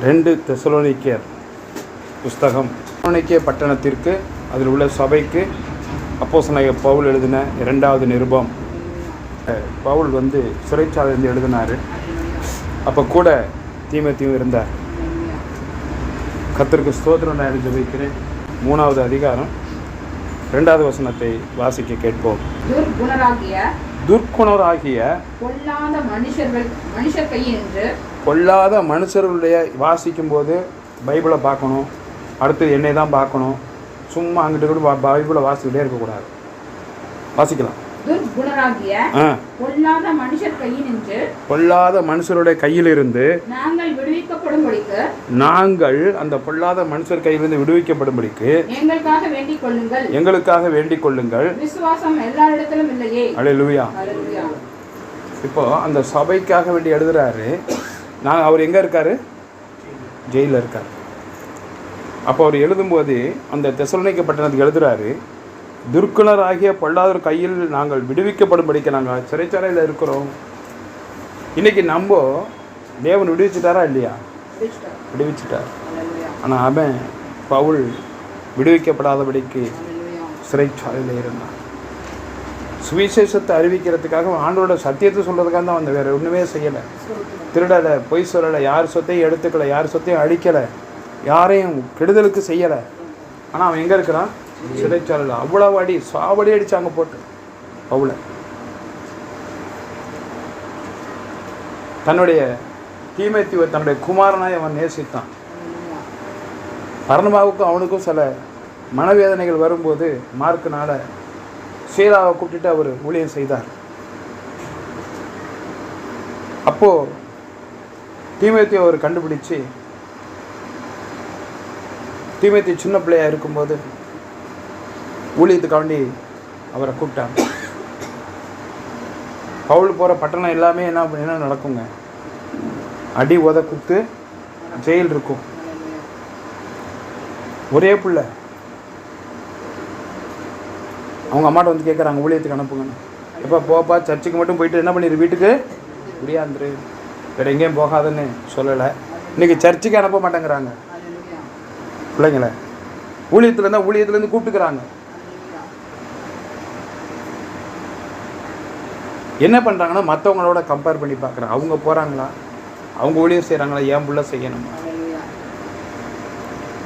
ரெண்டு தெசலோனிக்கேர் புஸ்தகம். தெசலோனிக்கே பட்டணத்திற்கு அதில் உள்ள சபைக்கு அப்போஸ்தலனாகிய பவுல் எழுதின இரண்டாவது நிருபம். பவுல் வந்து சிறைச்சாலையிலிருந்து எழுதினார். அப்போ கூட தீமத்தையும் இருந்தார். கர்த்தருக்கு ஸ்தோத்திரம் நான் வைக்கிறேன் மூணாவது அதிகாரம் ரெண்டாவது வசனத்தை வாசிக்க கேட்போம். துர்குணராகிய துர்க்குணராகிய பொல்லாத மனுஷர்கள் மனுஷர் கையினின்று பொல்லாத மனுஷர்களுடைய வாசிக்கும்போது பைபிளை பார்க்கணும். அடுத்தது என்னை தான் பார்க்கணும். சும்மா அங்கிட்டு கூட பைபிளை வாசிக்கிட்டே இருக்கக்கூடாது. வாசிக்கலாம். பொல்லாத மனுஷருடைய கையிலிருந்து நாங்கள் அந்த பொல்லாத மனுஷர் கையிலிருந்து விடுவிக்கப்படும்படிக்கு எங்களுக்காக வேண்டிக் கொள்ளுங்கள். விசுவாசம். இப்போ அந்த சபைக்காக வேண்டி எழுதுறாரு. நான் அவர் எங்கே இருக்காரு? ஜெயிலில் இருக்கார். அப்போ அவர் எழுதும்போது அந்த தெசலோனிக்க பட்டணத்துக்கு எழுதுறாரு துர்க்குணராகிய பொல்லாதவர் கையில் நாங்கள் விடுவிக்கப்படும்படிக்க நாங்கள் சிறைச்சாலையில் இருக்கிறோம். இன்னைக்கு நம்ம தேவன் விடுவிச்சிட்டாரா இல்லையா? விடுவிச்சிட்டார். ஆனால் அவன் பவுல் விடுவிக்கப்படாதபடிக்கு. சிறைச்சாலையில் இருந்தான். சுவிசேஷத்தை அறிவிக்கிறதுக்காக ஆண்டோட சத்தியத்தை சொல்கிறதுக்காக தான் வந்த வேறு ஒன்றுமே செய்யலை. திருடலை பொய் சொல்லலை. யார் சொத்தையும் எடுத்துக்கலை. யார் சொத்தையும் அழிக்கலை. யாரையும் கெடுதலுக்கு செய்யலை. ஆனால் அவன் எங்கே இருக்கிறான்? சிறைச்சாலையில். அவ்வளவு அடி சாவடி அடித்தாங்க போட்டு. பவுலை. தன்னுடைய தீமைத்துவ தன்னுடைய குமாரனாய் அவன் நேசித்தான். அல்லேலூயா. பரணபாவுக்கும் அவனுக்கும் சில மனவேதனைகள் வரும்போது மார்க்குனால சீலாவை கூப்பிட்டுட்டு அவர் ஊழியம் செய்தார். அப்போ தீமைத்தை அவர் கண்டுபிடிச்சு தீமைத்தை சின்ன பிள்ளையா இருக்கும்போது ஊழியத்துக்காண்டி அவரை கூப்பிட்டாங்க. பவுல் போகிற பட்டணம் எல்லாமே என்ன என்ன நடக்குங்க? அடி உத குத்து ஜெயில் இருக்கும். ஒரே பிள்ளை. அவங்க அம்மாட்ட வந்து கேட்குறாங்க ஊழியத்துக்கு அனுப்புங்கன்னு. எப்போ போப்பா சர்ச்சுக்கு மட்டும் போயிட்டு என்ன பண்ணிடு வீட்டுக்கு? முடியாந்துரு வேறு எங்கேயும் போகாதுன்னு சொல்லலை. இன்றைக்கி சர்ச்சுக்கு அனுப்ப மாட்டேங்கிறாங்க. பிள்ளைங்கள ஊழியத்தில் இருந்தால் ஊழியத்துலேருந்து கூப்பிட்டுக்கிறாங்க. என்ன பண்ணுறாங்கன்னா மற்றவங்களோட கம்பேர் பண்ணி பார்க்குறாங்க. அவங்க போகிறாங்களா அவங்க ஊழியம் செய்கிறாங்களா ஏன் புள்ள செய்யணும்?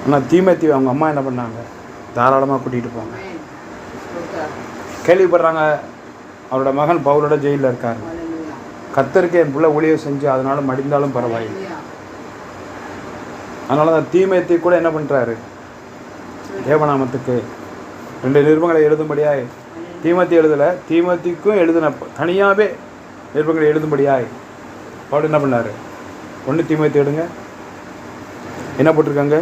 ஆனால் ஆனால் தீமத்தி அவங்க அம்மா என்ன பண்ணாங்க? தாராளமாக கூட்டிகிட்டு போங்க. கேள்விப்படுறாங்க. அவரோட மகன் பவுலோட ஜெயிலில் இருக்கார். கத்தருக்கு என் பிள்ளை ஒளியை செஞ்சு அதனால மடிந்தாலும் பரவாயில்லை. அதனால தான் தீமையத்தை கூட என்ன பண்ணுறாரு தேவநாமத்துக்கு. ரெண்டு நிருபங்களை எழுதும்படியாய். தீமத்தி எழுதலை தீமத்திக்கும் எழுதின தனியாகவே நிருபங்களை எழுதும்படியாய். அவர் என்ன பண்ணார்? ஒன்று தீமத்தி எடுங்க. என்ன போட்டிருக்காங்க?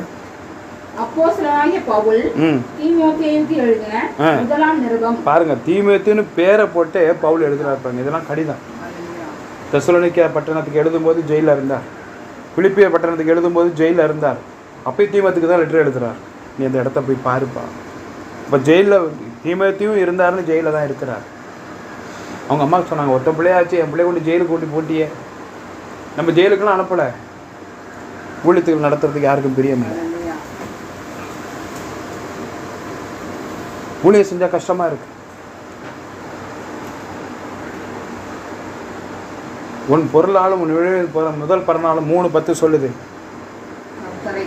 பாருங்க தீமத்தின்னு பேரை போட்டு பவுல் எழுதுறாரு பாருங்க. இதெல்லாம் கடிதம். தெசலோனிக்கா பட்டணத்துக்கு எழுதும்போது ஜெயிலில் இருந்தார். பிலிப்பிய பட்டணத்துக்கு எழுதும்போது ஜெயிலில் இருந்தார். அப்பயும் தீமத்துக்கு தான் லெட்டர் எழுதுறார். நீ அந்த இடத்த போய் பாருப்பா. இப்போ ஜெயிலில் தீமத்தையும் இருந்தாருன்னு ஜெயிலில் தான் இருக்கிறார். அவங்க அம்மா சொன்னாங்க ஒத்த பிள்ளையாச்சு என் பிள்ளைய கொண்டு ஜெயிலுக்கு கூட்டி போட்டியே. நம்ம ஜெயிலுக்கெல்லாம் அனுப்பலை. ஊழியத்துக்கு நடத்துறதுக்கு யாருக்கும் பிரியமில்லை. ஊழியம் செஞ்சால் கஷ்டமாக இருக்கு. உன் பொருளாலும் உன் விளைவில் போகிற முதல் பிறனாலும் மூணு பத்து சொல்லுது.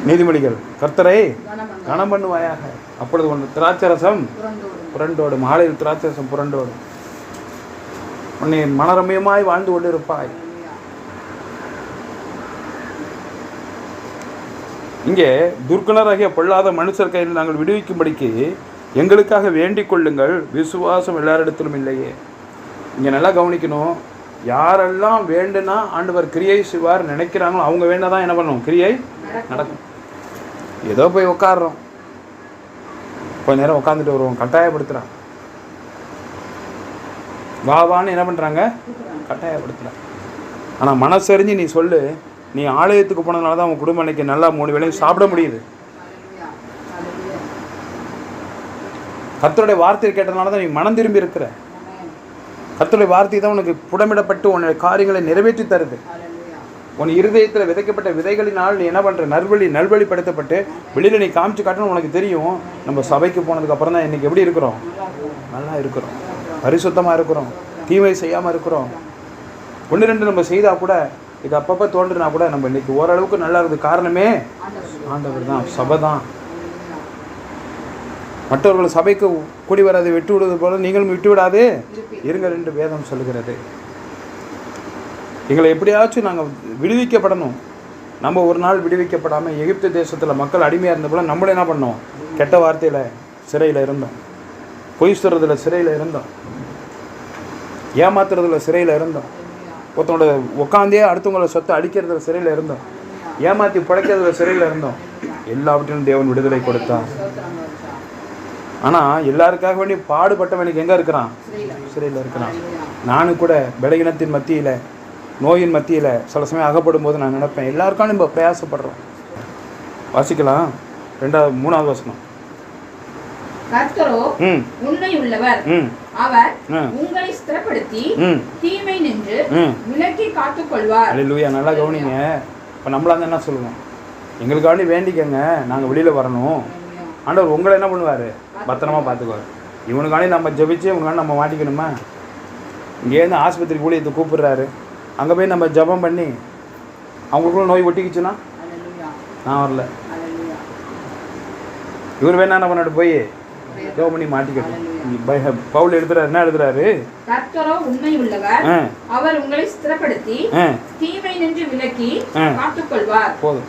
நீதிமொழிகள். கர்த்தரை கணம் பண்ணுவாயாக. அப்பொழுது உன் திராட்சரசம் புரண்டோடும். மாலையில் திராட்சரசம் புரண்டோடும். உன்னை மனரம்யமாய் வாழ்ந்து கொண்டிருப்பாய். இங்கே துர்க்குணராகிய பொல்லாத மனுஷர் கையில் நாங்கள் விடுவிக்கும்படிக்கு எங்களுக்காக வேண்டிக் கொள்ளுங்கள். விசுவாசம் எல்லாரிடத்திலும் இல்லையே. இங்கே நல்லா கவனிக்கணும். யாரெல்லாம் வேண்டுனா ஆண்டவர் கிரியை செய்வார் நினைக்கிறாங்களோ அவங்க வேண்டாதான் என்ன பண்ணுவோம் கிரியை நடக்கும். ஏதோ போய் உட்காடுறோம் கொஞ்ச நேரம் உட்காந்துட்டு வருவோம். கட்டாயப்படுத்துகிறான் வா வான்னு என்ன பண்ணுறாங்க கட்டாயப்படுத்துகிறான் ஆனால் மனசறிஞ்சு நீ சொல்லு. நீ ஆலயத்துக்கு போனதுனால தான் உன் குடும்பம் அன்னைக்கு நல்லா மூணு வேளையும் சாப்பிட முடியுது அல்லேலூயா. அல்லேலூயா. கர்த்தருடைய வார்த்தையை கேட்டதுனால தான் நீ மனம் திரும்பி இருக்கிற. ஆமென். கர்த்தருடைய வார்த்தை தான் உனக்கு புடமிடப்பட்டு உன்னுடைய காரியங்களை நிறைவேற்றி தருது. உன் இருதயத்தில் விதைக்கப்பட்ட விதைகளினால் நீ என்ன பண்ணுற நல்வழி நல்வழிப்படுத்தப்பட்டு வெளியில் நீ காமிச்சு காட்டணும் உனக்கு தெரியும். நம்ம சபைக்கு போனதுக்கு அப்புறம் தான் இன்னைக்கு எப்படி இருக்கிறோம்? நல்லா இருக்கிறோம். பரிசுத்தமாக இருக்கிறோம். தீமை செய்யாமல் இருக்கிறோம். ஒன்று ரெண்டு நம்ம செய்தால் கூட இது அப்பப்போ தோன்றுனா கூட நம்ம இன்னைக்கு ஓரளவுக்கு நல்லா இருக்குது காரணமே ஆண்டவர் தான். சபை தான். மற்றவர்கள் சபைக்கு கூடி வராது விட்டு விடுவது போல நீங்களும் விட்டு விடாது. இருங்கள் என்று வேதம் சொல்லுகிறது. எங்களை எப்படியாச்சும் நாங்கள் விடுவிக்கப்படணும். நம்ம ஒரு நாள் விடுவிக்கப்படாமல் எகிப்து தேசத்தில் மக்கள் அடிமையாக இருந்த போல நம்மளும் என்ன பண்ணோம்? கெட்ட வார்த்தையில் சிறையில் இருந்தோம். பொய் சொல்கிறதுல சிறையில் இருந்தோம். ஏமாத்துறதுல சிறையில் இருந்தோம். ஒருத்தனோட உட்காந்தே அடுத்தவங்களோட சொத்தை அடிக்கிறதுல சிறையில் இருந்தோம். ஏமாற்றி பிழைக்கிறதுல சிறையில் இருந்தோம். எல்லாவற்றிலும் தேவன் விடுதலை கொடுத்தான். ஆனால் எல்லாருக்காக வேண்டி பாடுபட்டவனுக்கு எங்கே இருக்கிறான்? சிறையில் இருக்கிறான். நானும் கூட பலகீனத்தின் மத்தியில் நோயின் மத்தியில் சில சமயம் அகப்படும் போது நான் நினைப்பேன். எல்லாருக்காலும் நம்ம பிரயாசப்படுறோம். வாசிக்கலாம். ரெண்டாவது மூணாவது வசனம். கர்த்தரோ உண்மை உள்ளவர். அவர். உங்களை ஸ்திரப்படுத்தி தீமை நின்று விலக்கி நல்லா கவனிங்க. இப்போ நம்மளா இருந்தா என்ன சொல்லுவோம்? எங்களுக்காண்டி வேண்டிக்கங்க. நாங்கள் வெளியில் வரணும். ஆண்டவர் உங்களை என்ன பண்ணுவார்? பத்திரமா பார்த்துக்குவார். இவனுக்காண்டி நம்ம ஜெபிச்சு இவனுக்காண்டி நம்ம மாட்டிக்கணுமா? இங்கேருந்து ஆஸ்பத்திரி ஊழியத்தை கூப்பிடுறாரு. அங்கே போய் நம்ம ஜெபம் பண்ணி அவங்களுக்குள்ள நோய் ஒட்டிக்கிச்சுன்னா? நான் வரல. இவர் வேணா என்ன பண்ணாடு போய் ஜெபம் பண்ணி பை- பவுல் எழுதுறாரு என்ன எழுதுறாரு? கர்த்தரோ உண்மை உள்ளவர். அவர் உங்களை ஸ்திரப்படுத்தி தீமை நின்று விலக்கி ஆ. காத்துக் கொள்வார் போதும்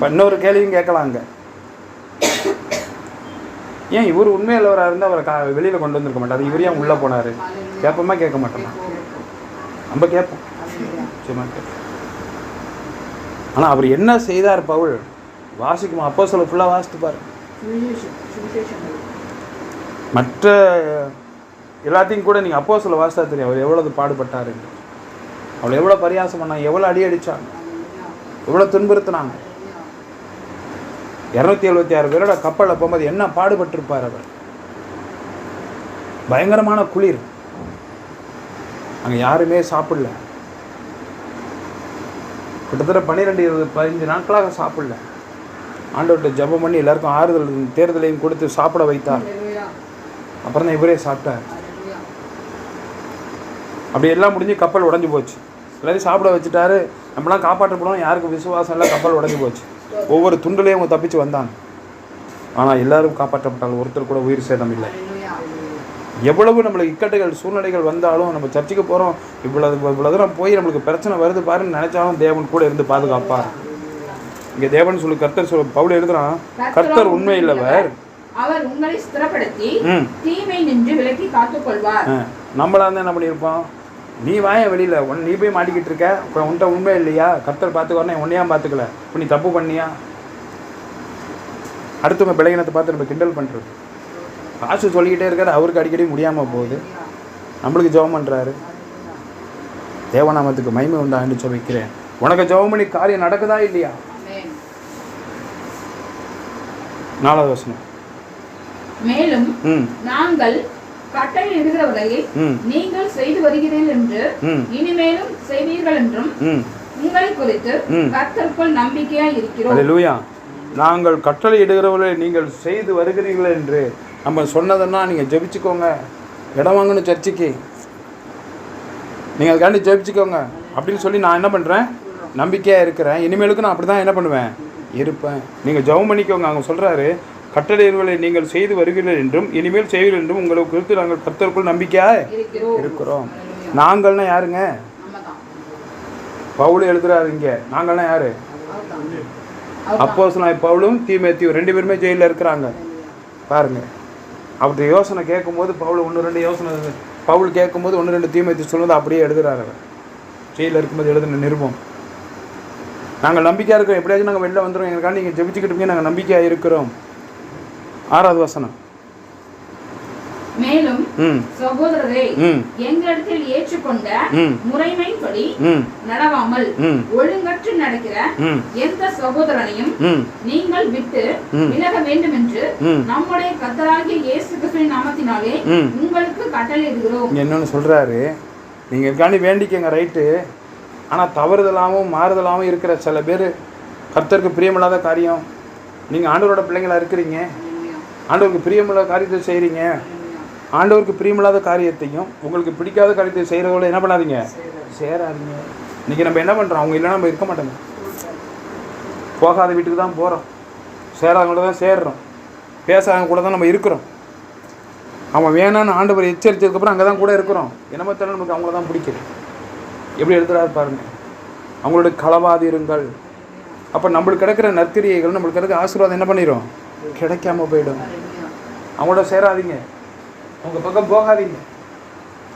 இன்னொரு கேள்வியும் கேட்கலாங்க ஏன் இவர் உண்மையுள்ளவராக இருந்தால் அவரை கா வெளியில் கொண்டு வந்திருக்க மாட்டார். இவர் ஏன் உள்ளே போனார். கேட்போமா கேட்க மாட்டோமா? நம்ம கேட்போம். நிச்சயமா கேட்போம். ஆனால் அவர் என்ன செய்தார் பவுல்? வாசிக்குமா? அப்போ சொல்ல ஃபுல்லாக வாசித்துப்பார். மற்ற எல்லாத்தையும் கூட நீங்கள் அப்போ சொல்ல வாசித்தா தெரியும். அவர் எவ்வளவு பாடுபட்டார் அவளை எவ்வளோ பரியாசம் பண்ணாங்க. எவ்வளோ அடி அடித்தாங்க எவ்வளோ துன்புறுத்தினாங்க. இரநூத்தி எழுபத்தி ஆறு பேரோட கப்பலில் போகும்போது என்ன பாடுபட்டிருப்பார் அவர்? பயங்கரமான குளிர். அங்கே யாருமே சாப்பிடல. கிட்டத்தட்ட பன்னிரெண்டு இருபது பதினஞ்சு நாட்களாக சாப்பிடல. ஆண்டவர்கிட்ட ஜெபம் பண்ணி எல்லாருக்கும் ஆறுதல் தேர்தலையும் கொடுத்து சாப்பிட வைத்தார். அப்புறம் தான் இவரே சாப்பிட்டார். அப்படி எல்லாம் முடிஞ்சு கப்பல் உடஞ்சி போச்சு. எல்லாரையும் சாப்பிட வச்சுட்டாரு. நம்மளாம் காப்பாற்றப்படும் யாருக்கு விசுவாசம் இல்லை கப்பல் உடஞ்சி போச்சு. ஒவ்வொரு துண்டுலையும் அவங்க தப்பிச்சு வந்தாங்க. ஆனால் எல்லாரும் காப்பாற்றப்பட்டாங்க. ஒருத்தர் கூட உயிர் சேதம் இல்லை. எவ்வளவு நம்மளுக்கு இக்கட்டுகள் சூழ்நிலைகள் வந்தாலும் நம்ம சர்ச்சுக்கு போகிறோம் இவ்வளவு இவ்வளோ தூரம் போய் நம்மளுக்கு பிரச்சனை வருது பாருன்னு நினச்சாலும் தேவன் கூட இருந்து பாதுகாப்பார். இங்கே தேவன் சொல்லு கர்த்தர் சொல்லு பவுல் எழுதுறான் கர்த்தர் உண்மை இல்லவர். அவர் உங்களை ஸ்திரப்படுத்தி தீமை நின்று விலக்கி காத்துக் கொள்வார் ஆ, நம்மளா இருந்தால் என்ன பண்ணியிருப்போம்? நீ வாய வெளியில். உன் நீ போய் மாட்டிக்கிட்டு இருக்க. இப்போ உன்கிட்ட உண்மை இல்லையா? கர்த்தர் பார்த்துக்கோனே உன்னையா பார்த்துக்கல. இப்போ நீ தப்பு பண்ணியா? அடுத்தவங்க பிள்ளைகினத்தை பார்த்து நம்ம கிண்டல் பண்ணுறது காசு சொல்லிக்கிட்டே இருக்காரு. அவருக்கு அடிக்கடி முடியாமல் போகுது. நம்மளுக்கு ஜெபம் பண்ணுறாரு தேவநாமத்துக்கு மகிமை உண்டான்னு சொல்லிக்கிறேன் உனக்கு ஜெபம் பண்ணி காரியம் நடக்குதா இல்லையா? நாலாவது வசனம். மேலும் நாங்கள் கட்டளை இடுகிறவர்களை ம். நீங்கள் செய்து வருகிறீர்கள் என்று இனிமேலும் செய்வீர்கள் என்றும் உங்களை குறித்து ம். கர்த்தருக்குள் நம்பிக்கையாய் இருக்கிறோம். நாங்கள் கட்டளை இடுகிறவர்களை நீங்கள் செய்து வருகிறீர்கள் என்று நம்ம சொன்னதுன்னா நீங்கள் ஜெபிச்சுக்கோங்க. இடம் வாங்கணும் சர்ச்சுக்கு. நீங்கள் அதுக்காண்டி ஜெபிச்சுக்கோங்க. அப்படின்னு சொல்லி நான் என்ன பண்ணுறேன் நம்பிக்கையாக இருக்கிறேன். இனிமேலுக்கு நான் அப்படி தான் என்ன பண்ணுவேன்? இருப்பேன். நீங்கள் ஜெபம் பண்ணிக்கோங்க. அவங்க சொல்கிறாரு கட்டளைகளை நீங்கள் செய்து வருகிறீர்கள் என்றும் இனிமேல் செய்வீர்கள் என்றும் உங்களுக்கு குறித்து நாங்கள் கர்த்தருக்குள் நம்பிக்கையாக இருக்கிறோம். நாங்கள்னா யாருங்க? பவுல் எழுதுறாரு இங்கே. நாங்கள்னா யாரு? அவர்தான். அவர்தான். பவுலும் தீமேத்தியும் ரெண்டு பேருமே ஜெயிலில் இருக்கிறாங்க. பாருங்க. அப்படி யோசனை கேட்கும்போது பவுல் ஒன்று ரெண்டு யோசனை பவுல் கேட்கும்போது ஒன்று ரெண்டு தீமேத்தி சொல்லுவது அப்படியே எழுதுறாரு அவர். ஜெயிலில் இருக்கும்போது எழுதின நிருபம். நாங்கள் நம்பிக்கையாக இருக்கோம் எப்படியாச்சும் நாங்கள் வெளில வந்துடும் எங்களுக்காக நீங்கள் ஜெபிச்சுக்கிட்டு நாங்கள் நம்பிக்கையாக இருக்கிறோம். ஆறாவது வசனம். மேலும் சகோதரரே எங்களிடத்தில் ஏற்றுக்கொண்ட முறைமைப்படி நடவாமல் ஒழுங்கற்று நடக்கிற எந்த சகோதரனையும் நீங்கள் விட்டு. விலக வேண்டும் என்று. நம்முடைய கர்த்தராகிய இயேசு கிறிஸ்துவின் நாமத்தினாலே உங்களுக்கு கட்டளையிடுகிறோம் என்னென்னு சொல்கிறாரு நீங்கள் இருக்காண்டி வேண்டிக்கங்க ரைட்டு. ஆனால் தவறுதலாகவும் மாறுதலாகவும் இருக்கிற சில பேர் கர்த்தருக்கு பிரியமில்லாத காரியம். நீங்கள் ஆண்டவரோட பிள்ளைங்களா இருக்கிறீங்க. ஆண்டவருக்கு பிரியமில்லாத காரியத்தை செய்கிறீங்க ஆண்டவருக்கு பிரியமில்லாத காரியத்தையும் உங்களுக்கு பிடிக்காத காரியத்தை செய்கிறதோட என்ன பண்ணாதீங்க? சேராதீங்க. இன்றைக்கி நம்ம என்ன பண்ணுறோம் அவங்க இல்லைன்னா நம்ம இருக்க மாட்டோங்க போகாத வீட்டுக்கு தான் போகிறோம் சேராதவங்கள தான் சேர்றோம். பேசாதவங்க கூட தான் நம்ம இருக்கிறோம். அவன் வேணான்னு ஆண்டவர் எச்சரித்ததுக்கப்புறம் அங்கே தான் கூட இருக்கிறோம். என்னமோ தெரியல நமக்கு அவங்கள தான் பிடிக்குது எப்படி எழுதுறாரு பாருங்க. அவங்களோட களவாதிருங்கள். அப்போ நம்மளுக்கு கிடைக்கிற நற்கிரியைகள் நம்மளுக்கு கிடக்கிற ஆசீர்வாதம் என்ன பண்ணிடும் கிடைக்காம போயிடும். அவங்களோட சேராதீங்க. அவங்க பக்கம் போகாதீங்க.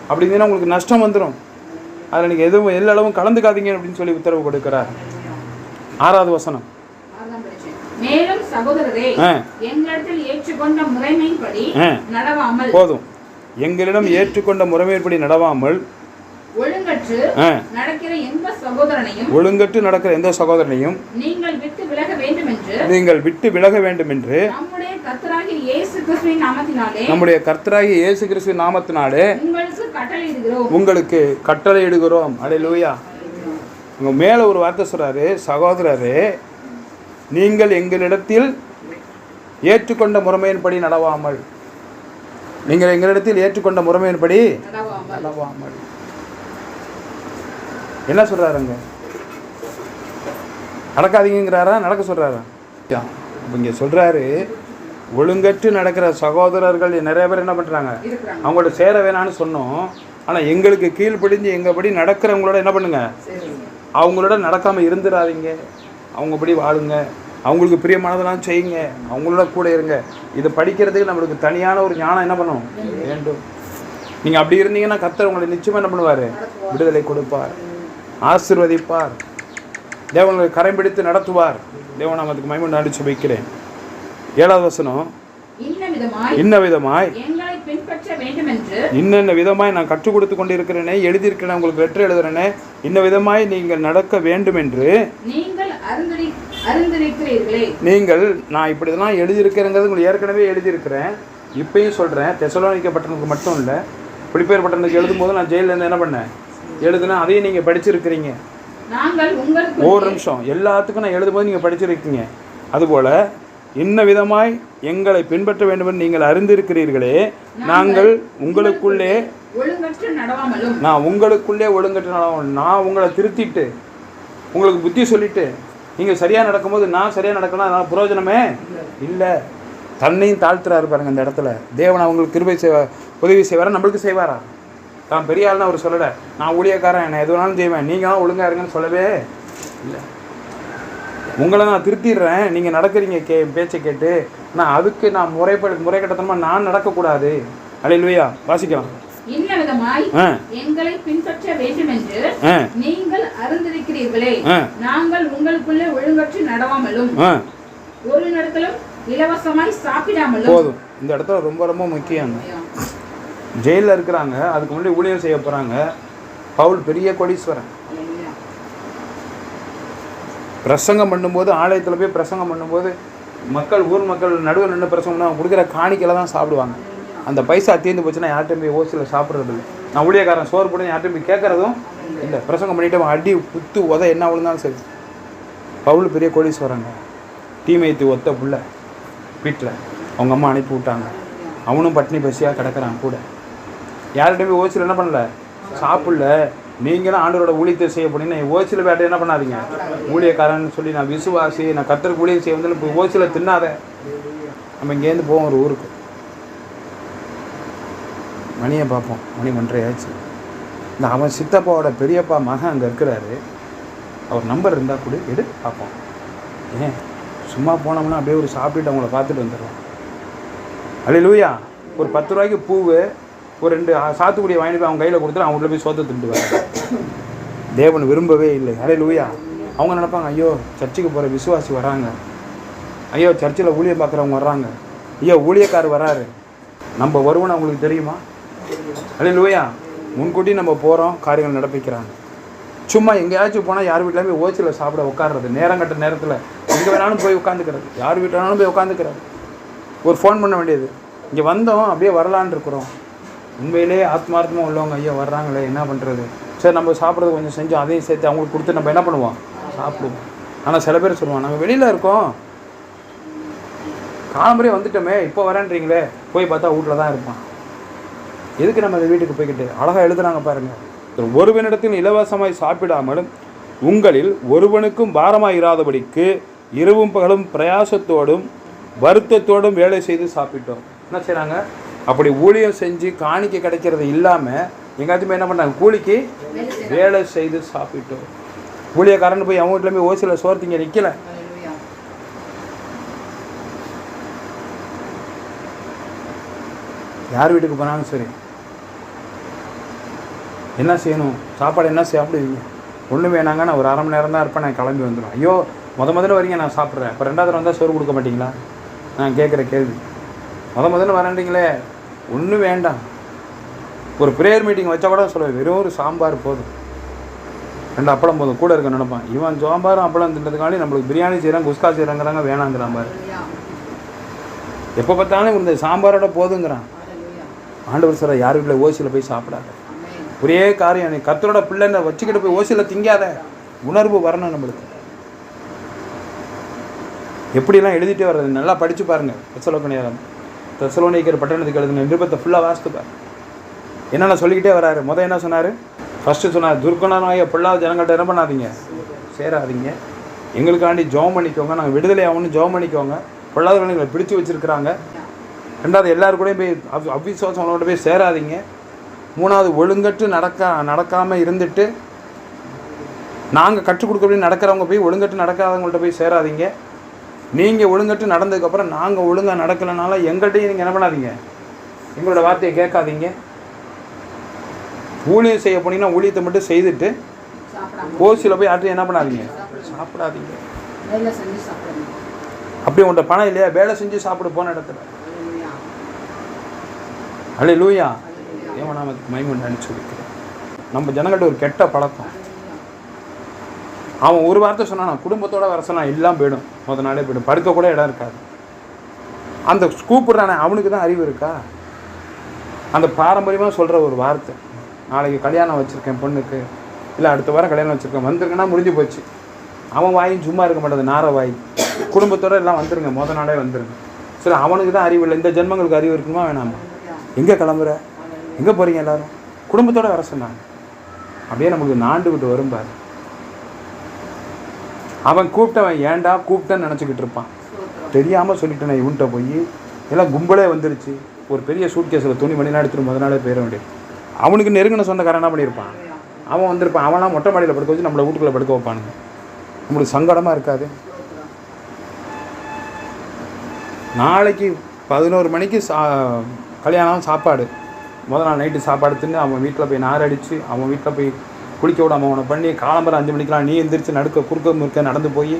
அப்படி இருந்தீங்கன்னா உங்களுக்கு நஷ்டம் வந்துடும் அதில் நீங்கள் எதுவும் எல்லா அளவும் கலந்துக்காதீங்க அப்படின்னு சொல்லி உத்தரவு கொடுக்கிறார். ஆறாவது வசனம். மேலும் சகோதரரே ஆ. எங்களிடத்தில் ஏற்றுக்கொண்ட முறைமைப்படி. நடவாமல் போதும். எங்களிடம் ஏற்றுக்கொண்ட முறைமைப்படி நடவாமல் ஒழுங்கற்று நடக்கிற எந்த சகோதரனையும் ஒழுங்கற்று நடக்கிற எந்த சகோதரனையும் நீங்கள் விட்டு விலக வேண்டும் என்று நீங்கள் விட்டு விலக வேண்டும் என்று நம்முடைய கர்த்தராகிய இயேசு கிறிஸ்துவின் நாமத்தினாலே நம்முடைய கர்த்தராகிய இயேசு கிறிஸ்து நாமத்தினாலே உங்களுக்கு கட்டளையிடுகிறோம். உங்களுக்கு கட்டளையிடுகிறோம். அடையலூயா உங்க மேலே ஒரு வார்த்தை சொல்றாரு சகோதரரே நீங்கள் எங்களிடத்தில் ஏற்றுக்கொண்ட முறைமையின்படி நடவாமல். நீங்கள் எங்களிடத்தில் ஏற்றுக்கொண்ட முறைமையின்படி நடவாமல். என்ன சொல்றாருங்க? நடக்காதீங்கிறாரா? நடக்க சொல்றாரா? இப்போ இங்கே சொல்றாரு ஒழுங்கற்று நடக்கிற சகோதரர்கள் நிறைய பேர் என்ன பண்றாங்க? இருக்கிறாங்க. அவங்களோட சேர வேணான்னு சொன்னோம். ஆனால் எங்களுக்கு கீழ்ப்படிஞ்சு எங்கபடி நடக்கிறவங்களோட என்ன பண்ணுங்க? அவங்களோட நடக்காமல் இருந்துடாதீங்க அவங்கபடி வாழுங்க. அவங்களுக்கு பிரியமானதெல்லாம் செய்யுங்க. அவங்களோட கூட இருங்க. இதை படிக்கிறதுக்கு நம்மளுக்கு தனியான ஒரு ஞானம் என்ன பண்ணும் வேண்டும். நீங்கள் அப்படி இருந்தீங்கன்னா கர்த்தர் உங்களை நிச்சயமாக என்ன பண்ணுவார்? விடுதலை கொடுப்பார். ஆசிர்வதிப்பார். தேவங்களை கரம் பிடித்து நடத்துவார். தேவன் நாமத்துக்கு மயமன் அடிச்சு வைக்கிறேன் ஏழாவது வசனம். இன்ன விதமாய் இன்னென்ன விதமாய் நான் கற்றுக் கொடுத்து கொண்டிருக்கிறேனே எழுதியிருக்கிறேன் உங்களுக்கு லெட்டர் எழுதுறேனே இன்ன விதமாய் நீங்கள் நடக்க வேண்டும் என்று நீங்கள் நான் இப்படி இதெல்லாம் எழுதியிருக்கிறேங்கிறது உங்களுக்கு ஏற்கனவே எழுதியிருக்கிறேன். இப்பயும் சொல்கிறேன் தெசலோனிக்க பட்டணத்துக்கு மட்டும் இல்லை. புலிப்பேர் பட்டணத்துக்கு எழுதும்போது நான் ஜெயிலில் இருந்து என்ன பண்ணேன்? எழுதுனேன் அதையும் நீங்கள் படிச்சிருக்கிறீங்க ஒவ்வொரு நிமிஷம். எல்லாத்துக்கும் நான் எழுதும்போது நீங்கள் படிச்சிருக்கீங்க. அதுபோல் இன்ன விதமாய் எங்களை பின்பற்ற வேண்டும் என்று நீங்கள் அறிந்திருக்கிறீர்களே நாங்கள் உங்களுக்குள்ளே நான் உங்களுக்குள்ளே ஒழுங்கற்று நடவும் நான் உங்களை திருத்திட்டு உங்களுக்கு புத்தி சொல்லிட்டு நீங்கள் சரியாக நடக்கும்போது நான் சரியாக நடக்கணும் அதனால் பிரயோஜனமே இல்லை. தன்னையும் தாழ்த்துறாரு பாருங்க இந்த இடத்துல. தேவன் அவங்களுக்கு கிருபை செய்வா உதவி செய்வாரா? நம்மளுக்கு செய்வாரா? தான் பெரிய ஆள்னு அவர் சொல்லலை. நான் ஊழியக்காரன் என்ன எது வேணாலும் செய்வேன். நீங்களும் ஒழுங்கா இருங்கன்னு சொல்லவே இல்லை. உங்களை நான் திருத்திடுறேன். நீங்கள் நடக்கிறீங்க கே பேச்சை கேட்டு. நான் அதுக்கு நான் முறைப்படி முறைக்கட்டத்தனமாக நான் நடக்கக்கூடாது. அலையிலுவையா வாசிக்கலாம். எங்களை பின்பற்ற வேண்டும் என்று ஆ. நீங்கள் அறிந்திருக்கிறீர்களே. ஆ. நாங்கள் உங்களுக்குள்ளே ஒழுங்கற்று நடவாமலும் ஆ. ஒரு நேரத்திலும் இலவசமாய் சாப்பிடாமலும் போதும். இந்த இடத்துல ரொம்ப ரொம்ப முக்கியம். ஜெயிலில் இருக்கிறாங்க. அதுக்கு முன்னாடி ஊழியம் செய்ய போகிறாங்க பவுல் பெரிய கோடீஸ்வரன். பிரசங்கம் பண்ணும்போது ஆலயத்தில் போய் பிரசங்கம் பண்ணும்போது மக்கள் ஊர் மக்கள் நடுவில் நின்று பிரசங்கம்னா அவங்க கொடுக்குற காணிக்கையில் தான் சாப்பிடுவாங்க. அந்த பைசா தீர்ந்து போச்சுன்னா யார்கிட்டையும் போய் ஓசியில் சாப்பிட்றது இல்லை. நான் ஊழியக்காரன் சோறு போட்டு யார்கிட்டையும் போய் கேட்குறதும் இல்லை. பிரசங்கம் பண்ணிட்டு அவன் அடி குத்து உத என்ன விழுந்தாலும் சரி. பவுல் பெரிய கோடீஸ்வரங்க தீமைத்து ஒத்த புள்ள. வீட்டில் அவங்க அம்மா அனுப்பி விட்டாங்க. அவனும் பட்டினி பசியாக கிடக்கிறான் கூட. யார்கிட்டயுமே போய் ஓசியில் என்ன பண்ணல? சாப்பிடல. நீங்களும் ஆண்டவரோட ஊழியத்தை செய்ய போனீங்கன்னா ஓசியில் வேட்டை என்ன பண்ணாதீங்க? ஊழியக்காரன்னு சொல்லி நான் விசுவாசி நான் கத்தருக்கு ஊழியம் செய்ய வந்து இப்போ ஓசியில் தின்னாத. நம்ம இங்கேருந்து போவோம் ஒரு ஊருக்கு. மணியை பார்ப்போம். மணி ஒன்றரை ஆச்சு இந்த அவன் சித்தப்பாவோட பெரியப்பா மகன் அங்கே இருக்கிறாரு. அவர் நம்பர் இருந்தால் கூட எடு பார்ப்போம். ஏன்? சும்மா போனோம்னா அப்படியே ஒரு சாப்பிட்டுட்டு அவங்கள பார்த்துட்டு வந்துடுவோம் அல்ல லூயா ஒரு பத்து ரூபாய்க்கு பூவு ஒரு ரெண்டு சாத்துக்குடியை வாங்கிட்டு போய் அவங்க கையில் கொடுத்துட்டு அவங்க போய் சோத்தை திண்டுவாங்க தேவன் விரும்பவே இல்லை. அலே லூயா அவங்க நினப்பாங்க ஐயோ சர்ச்சுக்கு போகிற விசுவாசி வராங்க. ஐயோ சர்ச்சில் ஊழியம் பார்க்குறவங்க வர்றாங்க. ஐயோ ஊழியக்கார் வராரு. நம்ம வருவோன்னு அவங்களுக்கு தெரியுமா? அலே லூயா முன்கூட்டி நம்ம போகிறோம் காரியங்கள் நடப்பிக்கிறாங்க. சும்மா எங்கேயாச்சும் போனால் யார் வீட்லையுமே ஓச்சில் சாப்பிட உட்கார்றது. நேரம் கட்ட நேரத்தில் எங்கே வேணாலும் போய் உட்காந்துக்கிறது யார் வீட்டில் வேணாலும் போய் உட்காந்துக்கிறது ஒரு ஃபோன் பண்ண வேண்டியது. இங்கே வந்தோம் அப்படியே வரலான் இருக்கிறோம். உண்மையிலே ஆத்மார்த்தமாக உள்ளவங்க ஐயா வர்றாங்களே என்ன பண்ணுறது சரி நம்ம சாப்பிட்றது கொஞ்சம் செஞ்சோம் அதையும் சேர்த்து அவங்களுக்கு கொடுத்து நம்ம என்ன பண்ணுவோம்? சாப்பிடுவோம். ஆனால் சில பேர் சொல்லுவோம் நாங்கள் வெளியில் இருக்கோம். காலம்பரே வந்துட்டோமே இப்போ வரேன்றீங்களே. போய் பார்த்தா வீட்டில் தான் இருப்பான். எதுக்கு நம்ம வீட்டுக்கு போய்கிட்டு அழகாக எழுதுறாங்க பாருங்கள் ஒருவனிடத்தில் இலவசமாய் சாப்பிடாமலும் உங்களில் ஒருவனுக்கும் பாரமாக இராதபடிக்கு இரவும் பகலும் பிரயாசத்தோடும் வருத்தத்தோடும் வேலை செய்து சாப்பிட்டோம். என்ன செய்கிறாங்க அப்படி ஊழியம் செஞ்சு காணிக்க கிடைக்கிறது இல்லாமல் எங்காச்சுமே என்ன பண்ணாங்க? கூலிக்கு வேலை செய்து சாப்பிட்டோம். ஊழியக்காரன் போய் அவங்க வீட்டில் போய் ஓசியில் சோர்த்திங்க நிற்கல யார் வீட்டுக்கு போனாலும் சரி. என்ன செய்யணும்? சாப்பாடு என்ன சாப்பிடுவீங்க? ஒன்றும் வேணாங்க நான் ஒரு அரை மணி நேரம் தான் இருப்பேன் நான் கிளம்பி வந்துடும் ஐயோ முத முதல்ல வரீங்க நான் சாப்பிட்றேன். அப்போ ரெண்டாவது வந்தால் சோறு கொடுக்க மாட்டீங்களா? நான் கேட்குற கேள்வி. முத முதல்ல வரேன்றீங்களே. ஒன்றும் வேண்டாம். ஒரு ப்ரேயர் மீட்டிங் வச்சா கூட சொல்லுவேன் வெறும் ஒரு சாம்பார் போதும். ரெண்டு அப்பளம் போதும் கூட இருக்க நினைப்பான். இவன் சாம்பாரும் அப்பளம் தின்றதுக்காண்டி நம்மளுக்கு பிரியாணி செய்கிறாங்க குஸ்கா செய்கிறாங்கிறாங்க வேணாங்கிறான் பாரு. எப்போ பார்த்தாலும் இந்த சாம்பாரோட போதுங்கிறான். ஆண்டவர் சொல்ற யார் வீட்டில் ஓசியில் போய் சாப்பிடாத? ஒரே காரியம் நீ கத்தரோட பிள்ளைங்க வச்சுக்கிட்டு போய் ஓசியில் திங்காத. உணர்வு வரணும் நம்மளுக்கு. எப்படிலாம் எழுதிட்டே வர்றது? நல்லா படித்து பாருங்க. தெசலோக்கணியாரம் தெசலோனிக்கர் பட்டணத்துக்கு எழுதின நிருபத்தை ஃபுல்லாக வாசித்துப்பார் என்னென்ன சொல்லிக்கிட்டே வராரு? முத என்ன சொன்னார்? ஃபஸ்ட்டு சொன்னார் துர்க்குணனாய பொல்லாத ஜனங்கள்ட்ட என்ன பண்ணாதீங்க? சேராதீங்க. எங்களுக்காண்டி ஜெபம் பண்ணிக்கோங்க. நாங்கள் விடுதலை ஆகணும்னு ஜெபம் பண்ணிக்கோங்க. பொல்லாதவங்களை எங்களை பிடிச்சி வச்சுருக்கிறாங்க. ரெண்டாவது எல்லாரு கூடயும் போய் அவ் அவ்விசுவாசங்களோட போய் சேராதீங்க. மூணாவது ஒழுங்கற்று நடக்க நடக்காமல் இருந்துட்டு நாங்கள் கற்றுக் கொடுக்கறபடி நடக்கிறவங்க போய் ஒழுங்கற்று நடக்காதவங்கள்ட்ட போய் சேராதீங்க. நீங்கள் ஒழுங்கற்று நடந்ததுக்கப்புறம் நாங்கள் ஒழுங்காக நடக்கலைனால எங்கள்கிட்டையும் நீங்கள் என்ன பண்ணாதீங்க? எங்களோட வார்த்தையை கேட்காதீங்க. ஊழியம் செய்ய போனீங்கன்னா ஊழியத்தை மட்டும் செய்துட்டு கோசியில் போய் யார்ட்டையும் என்ன பண்ணாதீங்க? சாப்பிடாதீங்க. அப்படி உன்ட்ட பணம் இல்லையா? வேலை செஞ்சு சாப்பிட போன இடத்துல. அல்ல லூயா Hallelujah. தேவநாமத்துக்கு மைமுண்டான்னு சொல்லிக்கிறேன் நம்ம ஜனங்கள்ட்ட ஒரு கெட்ட பழக்கம். அவன் ஒரு வார்த்தை சொன்னான் குடும்பத்தோட வர சொன்னான் எல்லாம் போயிடும். முத நாளே போயிடும். படுக்க கூட இடம் இருக்காது. அந்த கூப்பிடுறானே அவனுக்கு தான் அறிவு இருக்கா? அந்த பாரம்பரியமாக சொல்கிற ஒரு வார்த்தை. நாளைக்கு கல்யாணம் வச்சுருக்கேன் பொண்ணுக்கு. இல்லை அடுத்த வாரம் கல்யாணம் வச்சுருக்கேன். வந்திருக்குன்னா முடிஞ்சு போச்சு. அவன் வாயும் சும்மா இருக்க மாட்டேது நார வாய். குடும்பத்தோடு எல்லாம் வந்துருங்க முத நாளே வந்துருங்க. சரி அவனுக்கு தான் அறிவு இல்லை. இந்த ஜென்மங்களுக்கு அறிவு இருக்குமா வேணாமா? எங்கே கிளம்புற? எங்கே போகிறீங்க எல்லாரும்? குடும்பத்தோட வர சொன்னாங்க. அப்படியே நம்மளுக்கு நாண்டு விட்டு வரும் பாரு. அவன் கூப்பிட்டவன் ஏன்டா கூப்பிட்டேன்னு நினச்சிக்கிட்டு இருப்பான். தெரியாமல் சொல்லிட்டேன் இவன்கிட்ட போய். எல்லாம் கும்பலே வந்துருச்சு. ஒரு பெரிய சூட் கேஸில் துணி மணி எடுத்துகிட்டு முத நாளே போயிட வேண்டியது. அவனுக்கு நெருங்கின சொந்தக்காரன் என்ன பண்ணியிருப்பான்? அவன் வந்திருப்பான். அவனாம் மொட்டை மாடியில் படுக்க வச்சு நம்மளை வீட்டுக்குள்ளே படுக்க வைப்பானுங்க. நம்மளுக்கு சங்கடமாக இருக்காது. நாளைக்கு பதினோரு மணிக்கு சா கல்யாணம் சாப்பாடு. முதல் நாள் நைட்டு சாப்பாடு தின்னு அவன் வீட்டில் போய் நார் அடித்து அவன் வீட்டில் போய் குளிக்க விடாம அவனை பண்ணி காலம்பரம் அஞ்சு மணிக்கெலாம் நீ எந்திரிச்சு நடுக்க குறுக்க முறுக்க நடந்து போய்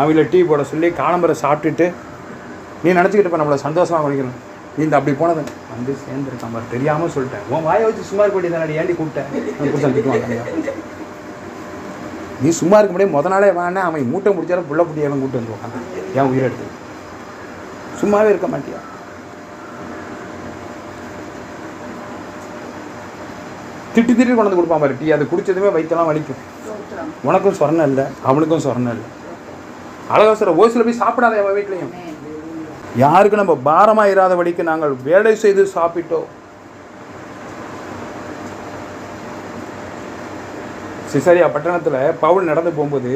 அவங்கள டீ போட சொல்லி காலம்பரம் சாப்பிட்டுட்டு நீ நினச்சிக்கிட்டு இப்போ நம்மளை சந்தோஷமாக பண்ணிக்கணும் நீ இந்த அப்படி போனது. வந்து சேர்ந்துருக்கான் பாரு தெரியாமல் சொல்லிட்டேன். உன் வாயை வச்சு சும்மா இருக்க வேண்டியதானடி ஏண்டி கூப்பிட்டேன் புருஷன் திட்டுவாங்க நீ சும்மா இருக்க முடியாது. முத நாளே வானே அவன் மூட்டை முடிச்சாலும் புள்ள புட்டியெல்லாம் கூப்பிட்டு வந்து உட்காந்து என் உயிரெடுத்து சும்மாவே இருக்க மாட்டியா? திட்டு திட்டி கொண்டு கொடுப்பான் பாரு. டீ அது குடிச்சதுமே வயிற்றெல்லாம் வலிக்கும். உனக்கும் சொரணம் இல்லை அவனுக்கும் சொரணம் இல்லை. அழகாசுர ஓசியில் போய் சாப்பிடாத அவன் வீட்லையும். யாருக்கு நம்ம பாரமாக இராதபடிக்கு நாங்கள் வேலை செய்து சாப்பிட்டோம். சிசரியா பட்டணத்தில் பவுல் நடந்து போகும்போது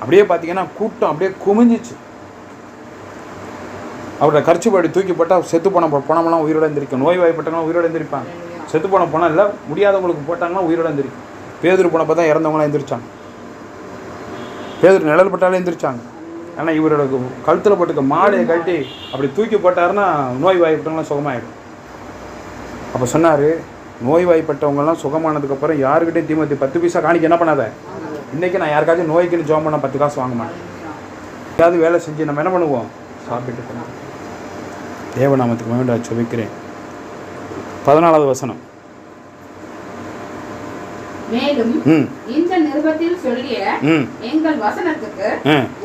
அப்படியே பார்த்தீங்கன்னா கூட்டம் அப்படியே குமிஞ்சிச்சு. அவரோட கரிச்சு பாடி தூக்கி போட்டால் செத்து போன பணமெல்லாம் உயிரோட எந்திரிக்கும் நோய் வாய்ப்பட்டவங்க உயிரோட எந்திரிப்பாங்க செத்து போன பணம் இல்லை முடியாதவங்களுக்கு போட்டாங்கன்னா உயிரோட எந்திரிக்கும். பேதூர் போனப்போ தான் இறந்தவங்களாம் எந்திரிச்சாங்க. பேதூர் நிழல் பட்டாலே எந்திரிச்சாங்க. ஆனால் இவரோட கழுத்தில் போட்டுக்க மாடையை கழட்டி அப்படி தூக்கி போட்டாருன்னா நோய் வாய்ப்பட்டவங்களாம் சுகமாயிடும். அப்போ சொன்னார் நோய் வாய்ப்பட்டவங்கலாம் சுகமானதுக்கப்புறம் யாருக்கிட்டையும் தீமத்தி பத்து பைசா காணிக்க என்ன பண்ணாத? இன்றைக்கி நான் யாருக்காச்சும் நோய்க்குன்னு ஜோம் பண்ண பத்து காசு வாங்க மாட்டேன். ஏதாவது வேலை செஞ்சு நம்ம என்ன பண்ணுவோம்? சாப்பிட்டு தேவநாமத்துக்கு வேண்டா சொல்லிக்கிறேன் பதினாலாவது வசனம். மேலும் இந்த நிருபத்தில் சொல்லிய எங்கள் வசனத்துக்கு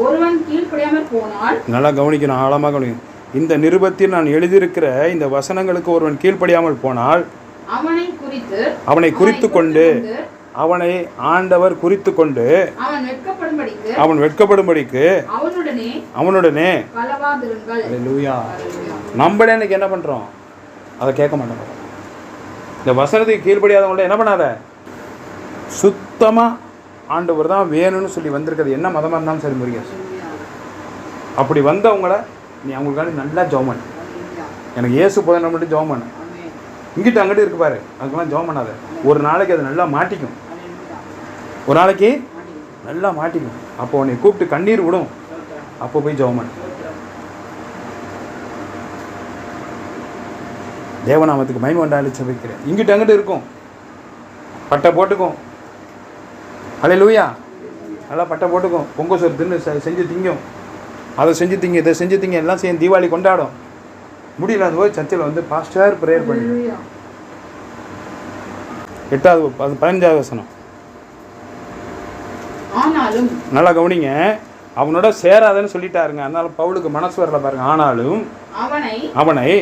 ஒருவன் கீழ்ப்படியாமல் போனால்? நல்லா கவனிக்கணும் ஆழமாக கவனிக்கணும். இந்த நிருபத்தில் நான் எழுதியிருக்கிற இந்த வசனங்களுக்கு ஒருவன் கீழ்ப்படியாமல் போனால் அவனை குறித்து அவனை குறித்து கொண்டு அவனை ஆண்டவர் குறித்து கொண்டு அவன் வெட்கப்படும்படிக்கு அவன் வெட்கப்படும்படிக்கு அவனுடனே நம்மளே என்ன பண்ணுறோம் அதை கேட்க மாட்டோம். இந்த வசனத்துக்கு கீழ்ப்படியாதவங்கள்ட்ட என்ன பண்ணாத? சுத்தமாக ஆண்டவர் தான் வேணும்னு சொல்லி வந்திருக்கிறது. என்ன மதமாக இருந்தாலும் சரி முருகேஷ் அப்படி வந்தவங்கள நீ அவங்களுக்காண்டி நல்லா ஜோம் பண்ணு. எனக்கு இயேசு போதும் மட்டும் ஜோம் பண்ணு. இங்கிட்ட அங்கிட்ட இருக்கு பாரு. அதுக்கெல்லாம் ஜோம் பண்ணாத. ஒரு நாளைக்கு அது நல்லா மாட்டிக்கும். ஒரு நாளைக்கு நல்லா மாட்டிக்கும். அப்போ உன்னை கூப்பிட்டு கண்ணீர் விடும். அப்போ போய் ஜோம் பண்ணு. தேவநாமத்துக்கு மகிமை உண்டாலி சபிக்கிறேன். இங்கிட்டு அங்கிட்டு இருக்கும். பட்டை போட்டுக்கும் அலே லூயா நல்லா பட்டை போட்டுக்கும் பொங்க சோறு தின்னு செஞ்சு திங்கும். அதை செஞ்சு திங்க இதை செஞ்சு திங்க எல்லாம் செய்யும். தீபாவளி கொண்டாடும். முடியல அது போய் சர்ச்சில் வந்து பாஸ்டர் ப்ரேயர் பண்ணி. எட்டாவது பதினஞ்சாவது வசனம். நல்லா கவனிங்க. அவனோட சேராதன்னு சொல்லிட்டாருங்க. அதனால பவுலுக்கு மனசு வரல பாருங்க. ஆனாலும் அவனை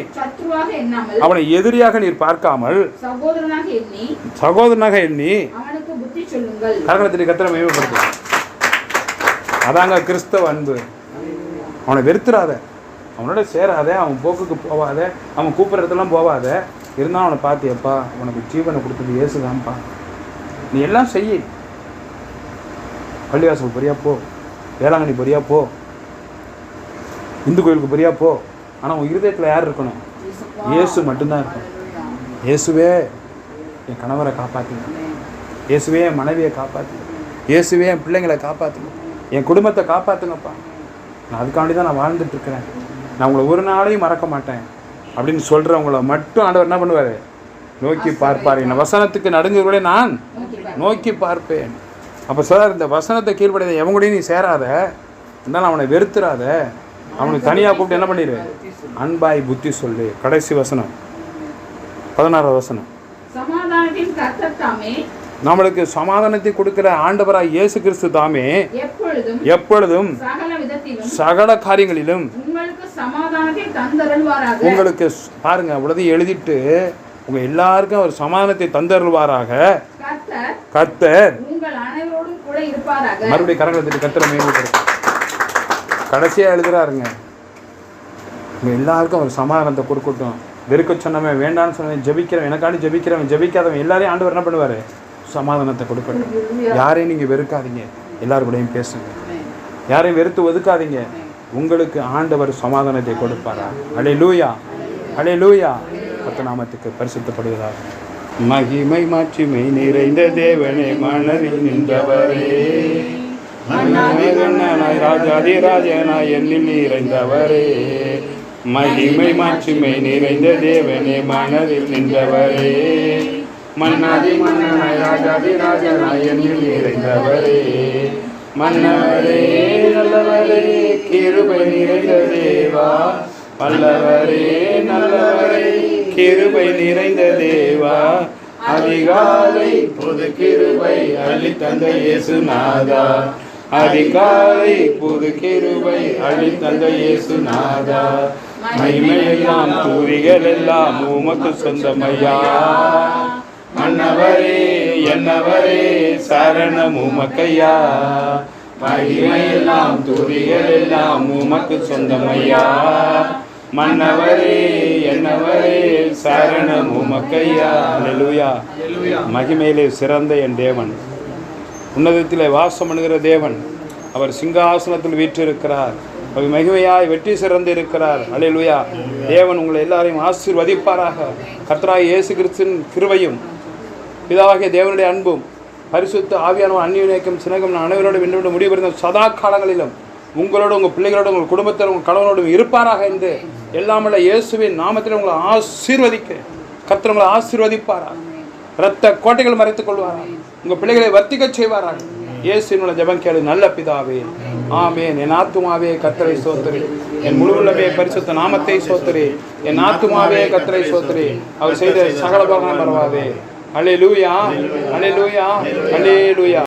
அவனை எதிரியாக நீர் பார்க்காமல் சகோதரனாக எண்ணி கரகணத்திற்கு கத்திர மேம்படுத்து அதாங்க கிறிஸ்தவ அன்பு. அவனை வெறுத்துறாத. அவனோட சேராத. அவன் போக்குக்கு போகாத அவன் கூப்பிட்ற இடத்துலாம் போகாத இருந்தாலும் அவனை பார்த்தியப்பா உனக்கு ஜீவனை கொடுத்தது இயேசுதான்ப்பா. நீ எல்லாம் செய் பள்ளிவாசல் பொரியா போ. வேளாங்கண்ணி பொரியா போ. இந்து கோயிலுக்கு பொரியா போ. ஆனால் உன் இருதயத்தில் யார் இருக்கணும்? இயேசு மட்டும்தான் இருக்கணும். இயேசுவே என் கணவரை காப்பாற்றுங்க இயேசுவே என் மனைவியை காப்பாற்றுங்க இயேசுவே என் பிள்ளைங்களை காப்பாற்றுங்க என் குடும்பத்தை காப்பாற்றுங்கப்பா நான் அதுக்காண்டி தான் நான் வாழ்ந்துட்டுருக்கிறேன் நான் உங்களை ஒரு நாளையும் மறக்க மாட்டேன். அப்படின்னு சொல்கிறவங்கள மட்டும் ஆண்டவர் என்ன பண்ணுவார்? நோக்கி பார்ப்பார். என்னை வசனத்துக்கு நடுங்குறவர்களே நான். நோக்கி பார்ப்பேன். அப்போ சார் இந்த வசனத்தை கீழ்ப்படையாத எவன் கூடயும் நீ சேராத. இருந்தாலும் அவனை வெறுத்துறாத. அவனுக்கு தனியாக கூப்பிட்டு என்ன பண்ணிடு அன்பாய் புத்தி சொல்லு. கடைசி வசனம். பதினாறாவது வசனம். நம்மளுக்கு சமாதானத்தை கொடுக்கிற ஆண்டவராய் இயேசு கிறிஸ்து தாமே. எப்பொழுதும் சகல காரியங்களிலும் உங்களுக்கு பாருங்க அவ்வளோதையும் எழுதிட்டு உங்க எல்லாருக்கும் அவர் சமாதானத்தை தந்தருள்வாராக. உங்கள் இருப்பாராக. மறுபடியும் கரங்களை தட்டி மேம்படுத்து. கடைசியாக எழுதுறாருங்க. உங்க எல்லாருக்கும் அவர் சமாதானத்தை கொடுக்கட்டும். வெறுக்க சொன்னவன் வேண்டாம்னு சொன்னவன் ஜெபிக்கிறவன் எனக்காண்டி ஜெபிக்கிறவன் ஜெபிக்காதவன் எல்லாரையும் ஆண்டவர் என்ன பண்ணுவார்? சமாதானத்தை கொடுக்கட்டும் யாரையும் நீங்கள் வெறுக்காதீங்க. எல்லாரு கூடயும் பேசுங்க. யாரையும் வெறுத்து ஒதுக்காதீங்க. உங்களுக்கு ஆண்டவர் சமாதானத்தை கொடுப்பாரா? அலே லூயா அலே லூயா பத்து நாமத்துக்கு பரிசுத்தப்படுவதாக. மகிமை மாட்சிமை நிறைந்த தேவனே மனதில் நின்றவரே. மன்னனாய் ராஜாதி ராஜனாய் எண்ணில் நிறைந்தவரே. மகிமை மாட்சிமை நிறைந்த தேவனே மனதில் நின்றவரே. மன்னாதி மன்னனாய் ராஜாதி ராஜனாய் எண்ணில் நிறைந்தவரே. மன்னவரே நல்லவரே கிருபை நிறைந்த தேவா. வல்லவரே நல்லவரே கிருபை நிறைந்த தேவா. அதிகாலை புது கிருபை அள்ளி தந்த இயேசுநாதா. அதிகாலை புது கிருபை அள்ளி தந்த இயேசுநாதா. மகிமையெல்லாம் தூரிகள் எல்லாம் உமக்கு சொந்தமையா. மன்னவரே என்னவரே சரணம் உமக்கையா. மகிமையெல்லாம் துதிகள் எல்லாம் உமக்கு சொந்தமையா. மன்னவரே என்னவரே சரணம் உமக்கையா மகிமையிலே சிறந்த என் தேவன். உன்னதத்திலே வாசம் பண்ணுகிற தேவன். அவர் சிங்காசனத்தில் வீற்றிருக்கிறார். அவர் மகிமையாய் வெற்றி சிறந்து இருக்கிறார் அல்லேலூயா தேவன் உங்களை எல்லாரையும் ஆசீர்வதிப்பாராக. கர்த்தராய் இயேசு கிறிஸ்துவின் கிருபையும் பிதாவாகிய தேவனுடைய அன்பும் பரிசுத்த ஆவியானவர் அந்நியநேக்கம் சினகம் அனைவரோடு வென்று முடிவடைந்த சதா காலங்களிலும் உங்களோட உங்கள் பிள்ளைகளோட உங்கள் குடும்பத்தில் உங்கள் கணவனோடும் இருப்பாராக என்று எல்லாமல்ல இயேசுவின் நாமத்தில் உங்களை ஆசீர்வதிக்கிறேன் கர்த்தர் உங்களை ஆசீர்வதிப்பாரா? ரத்த கோட்டைகள் மறைத்துக் கொள்வாரா? உங்கள் பிள்ளைகளை வர்த்திக்க செய்வாரா? இயேசுவினுள்ள ஜபம் கேளு நல்ல பிதாவே. ஆமேன். என் ஆத்துமாவே கத்தரை சோத்துரு என் முழுவுள்ளமே பரிசுத்த நாமத்தை சோத்துரு என் ஆத்துமாவே கத்தரை சோத்துரு அவர் செய்த சகல பகனம் பரவாதே. அலே லூயா அலே லூயா அலே லூயா